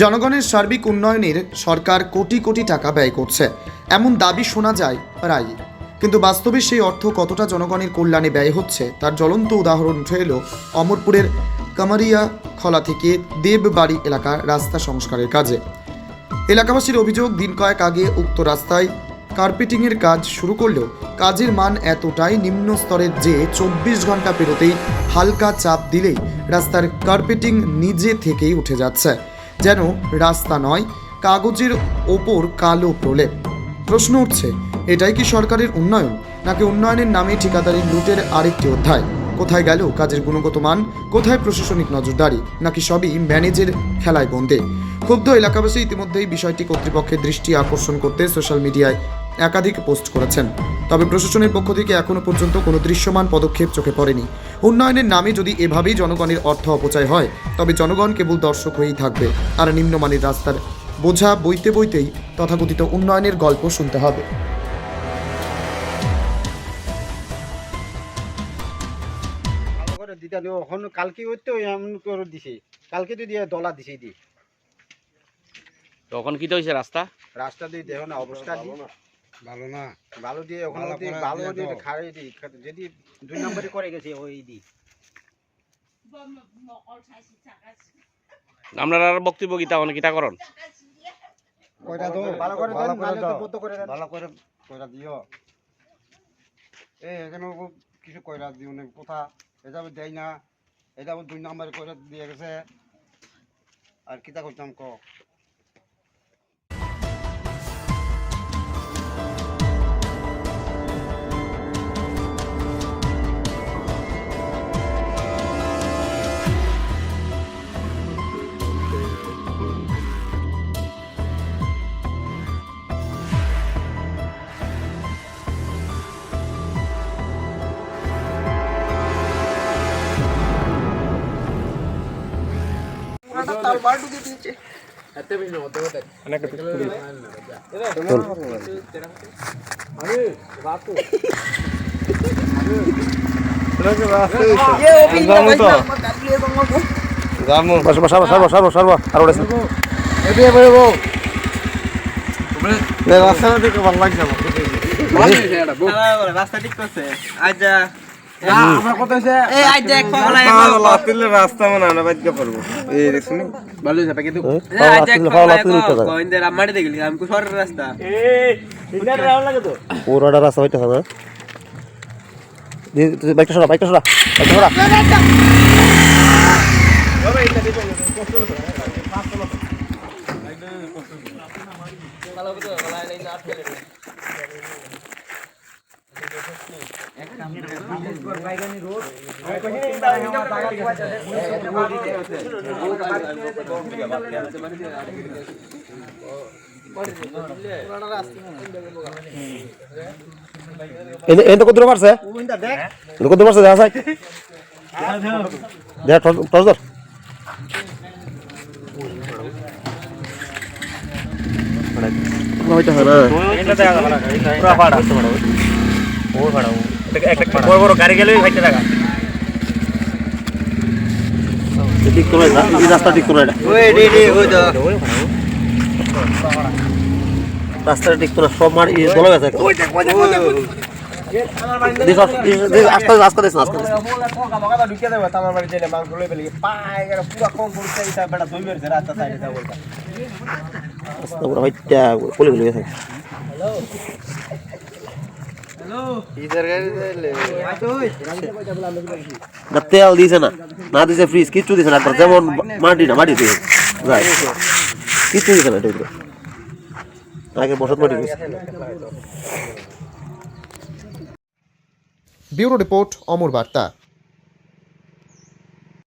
জনগণের সার্বিক উন্নয়নের সরকার কোটি কোটি টাকা ব্যয় করছে। এমন দাবি শোনা যায় প্রায় কিন্তু বাস্তবে সেই অর্থ কতটা জনগণের কল্যাণে ব্যয় হচ্ছে, তার জ্বলন্ত উদাহরণ উঠে এলো অমরপুরের কামারিয়া খলা থেকে দেববাড়ি এলাকার রাস্তা সংস্কারের কাজে। এলাকাবাসীর অভিযোগ, দিন কয়েক আগে উক্ত রাস্তায় কার্পেটিংয়ের কাজ শুরু করলেও কাজের মান এতটাই নিম্ন স্তরের যে চব্বিশ ঘণ্টা পেরোতেই হালকা চাপ দিলেই রাস্তার কার্পেটিং নিজে থেকেই উঠে যাচ্ছে। যেন রাস্তা নয়, কাগজের ওপর কালো প্রলেপ। প্রশ্ন উঠছে, এটাই কি সরকারের উন্নয়ন, নাকি উন্নয়নের নামে ঠিকাদারি লুটের আরেকটি অধ্যায়? কোথায় গেল কাজের গুণগত মান? কোথায় প্রশাসনিক নজরদারি? নাকি সবই ম্যানেজের খেলায় বন্দে? ক্ষুব্ধ এলাকাবাসী ইতিমধ্যেই বিষয়টি কর্তৃপক্ষের দৃষ্টি আকর্ষণ করতে সোশ্যাল মিডিয়ায় একাধিক পোস্ট করেছেন। তবে প্রশাসনের পক্ষ থেকে এখনও পর্যন্ত কোনো দৃশ্যমান পদক্ষেপ চোখে পড়েনি। উন্নয়নের নামে যদি এভাবেই জনগণের অর্থ অপচয় হয় তবে জনগণ কেবল দর্শক হয়েই থাকবে আর নিম্নমানের রাস্তার বোঝা বইতে বইতেই তথাকথিত উন্নয়নের গল্প শুনতে হবে। ভালো দিও এখন কালকে হইতে এমন করে দিছে। কালকে তো দিয়ে দলা দিছে দি। তখন কি তো রাস্তা? রাস্তা দিয়ে দেখো না অবস্থা দি ভালো না? ভালো দিয়ে ওখানে ভালো দিয়ে ভালো। দি যদি দুই নম্বরে করে গেছে ওই দি আপনারা আর বক্তব্য গীতা অনেক গীতা করন? কয়টা দাও? ভালো করে দেন ভালো করে বদ্ধ করে দেন। ভালো করে কয়টা দিও। এই এখানে কিছু কয়টা দিও না কোথা এটা দেয় না। এটা দুই নাম্বার করে দিয়ে গেছে। আর কিতা করতাম ক রাস্তা ঠিক করছে। আচ্ছা। পাগলা রাস্তা মনে হয় বাইকে পারব। এই দেখছেন ভালো যাবে কিন্তু আজ দেখ পাগলা গোবিন্দের আমারে দেখলি আমি সরের রাস্তা? পুরোটা রাস্তা হইতে হবে বাইকটা সরা বাইকটা সরা বাইকটা সরা। এতে কত দূর মারছে এটা কত দূর মারছে দেখা যায় দেখা টর্চ ধর হইতে হবে বড় বড় গাড়ি গেলে ভাইতে থাকা ঠিক করে এই রাস্তা ঠিক করে না ওই রে রে ওই তো। রাস্তাটা ঠিক করে সব মার ইয়ে গেছে আস্তে আস্তে দিস পুরো হইতা গেছে না তেল দিছে না। না দিছে ফ্রিজ কিচ্ছু দিছে না। যেমন মাটি না মাটি দিয়ে যায় কিচ্ছু দিছে না এটা। আগে বসত মাটি দিছে। ব্যুরো রিপোর্ট অমর বার্তা।